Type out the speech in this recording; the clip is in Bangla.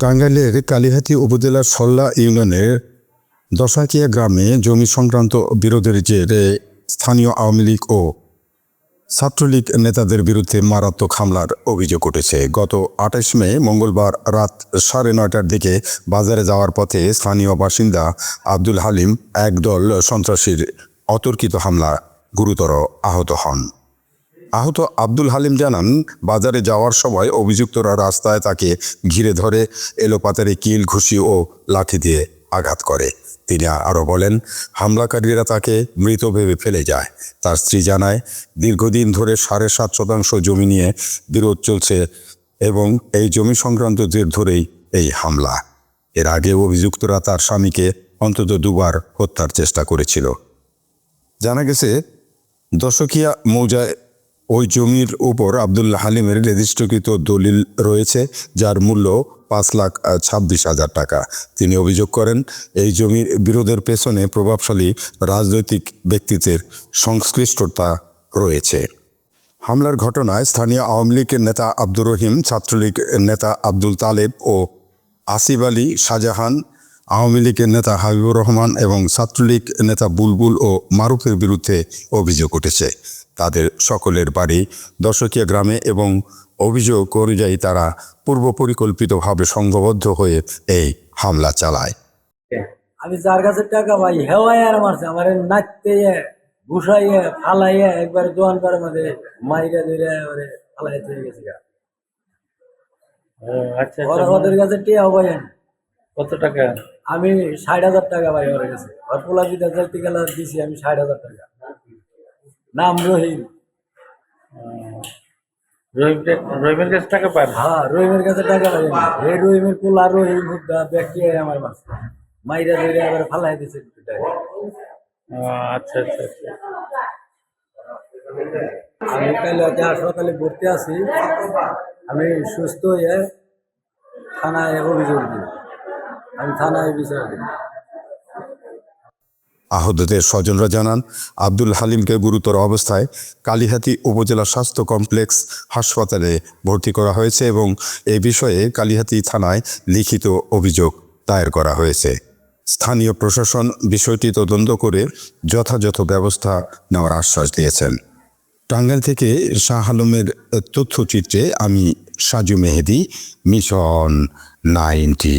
টাঙ্গাইলের কালিহাতী উপজেলার সল্লা ইউনিয়নের দশাকিয়া গ্রামে জমি সংক্রান্ত বিরোধের জেরে স্থানীয় আওয়ামী লীগ ও ছাত্রলীগ নেতাদের বিরুদ্ধে মারাত্মক হামলার অভিযোগ উঠেছে। গত আঠাশ মে মঙ্গলবার রাত সাড়ে নয়টার দিকে বাজারে যাওয়ার পথে স্থানীয় বাসিন্দা আব্দুল হালিম একদল সন্ত্রাসীর অতর্কিত হামলা গুরুতর আহত হন। আহত আব্দুল হালিম জানান, বাজারে যাওয়ার সময় অভিযুক্তরা রাস্তায় তাকে ঘিরে ধরে এলোপাতারি কিল, ঘুষি ও লাঠি দিয়ে আঘাত করে। তিনি আরও বলেন, হামলাকারীরা তাকে মৃত ভেবে ফেলে যায়। তার স্ত্রী জানায়, দীর্ঘদিন ধরে সাড়ে সাত শতাংশ জমি নিয়ে বিরোধ চলছে এবং এই জমি সংক্রান্ত জের ধরেই এই হামলা। এর আগে অভিযুক্তরা তার স্বামীকে অন্তত দুবার হত্যার চেষ্টা করেছিল। জানা গেছে, দশকিয়া মৌজায় ওই জমির উপর আবদুল্লাহ হালিমের রেজিস্ট্রিকৃত দলিল রয়েছে, যার মূল্য পাঁচ লাখ ছাব্বিশ হাজার টাকা। তিনি অভিযোগ করেন, এই জমির বিরোধের পেছনে প্রভাবশালী রাজনৈতিক ব্যক্তিত্বের সংশ্লিষ্টতা রয়েছে। হামলার ঘটনায় স্থানীয় আওয়ামী লীগের নেতা আব্দুর রহিম, ছাত্রলীগ নেতা আব্দুল তালেব ও আসিফ আলী শাহজাহান আওয়ামী লীগের নেতা হাবিবুর রহমান এবং ছাত্রলীগ নেতা বুলবুল ও মারুফের বিরুদ্ধে অভিযোগ উঠেছে। তাদের সকলের বাড়ি দশকিয়া গ্রামে এবং অভিযোগ অনুযায়ী তারা পূর্ব পরিকল্পিতভাবে সংঘবদ্ধ হয়ে এই হামলা চালায়। আমি যার কাছে টাকা পাই হেওয়াই আর মারছে আমার নাচতে ঘুষাইয়ে ফালাইয়ে একবার দোয়ান করে মধ্যে মাইরা ধরে ফালাই চলে গেছে। আচ্ছা আচ্ছা। ওদের কাছে টিয়া পাই। কত টাকা? আমি ষাট হাজার টাকা পাই ওর কাছে। ওর পোলা বিদা চলতে গেলে দিছি আমি ষাট হাজার টাকা। নাম রহিম। রহিম রহিমের কাছে টাকা পান? হ্যাঁ রহিমের কাছে টাকা পাই। এই রহিমের পোলা রহিম হুদ্দা ব্যক্তি আমার মাছ মাইরা ধরে এবার ফালাই দিছে আচ্ছা আচ্ছা আচ্ছা। আমি কালে হচ্ছে হাসপাতালে ভর্তি আছি। আমি সুস্থ হয়ে থানায় অভিযোগ দিই আমি থানায় বিচার আহতদের স্বজনরা জানান, আব্দুল হালিমকে গুরুতর অবস্থায় কালিহাতী উপজেলা স্বাস্থ্য কমপ্লেক্স হাসপাতালে ভর্তি করা হয়েছে এবং এ বিষয়ে কালিহাতী থানায় লিখিত অভিযোগ দায়ের করা হয়েছে। স্থানীয় প্রশাসন বিষয়টি তদন্ত করে যথাযথ ব্যবস্থা নেওয়ার আশ্বাস দিয়েছেন। টাঙ্গাইল থেকে শাহ আলমের তথ্যচিত্রে আমি Saju Mehedi, mission ninety.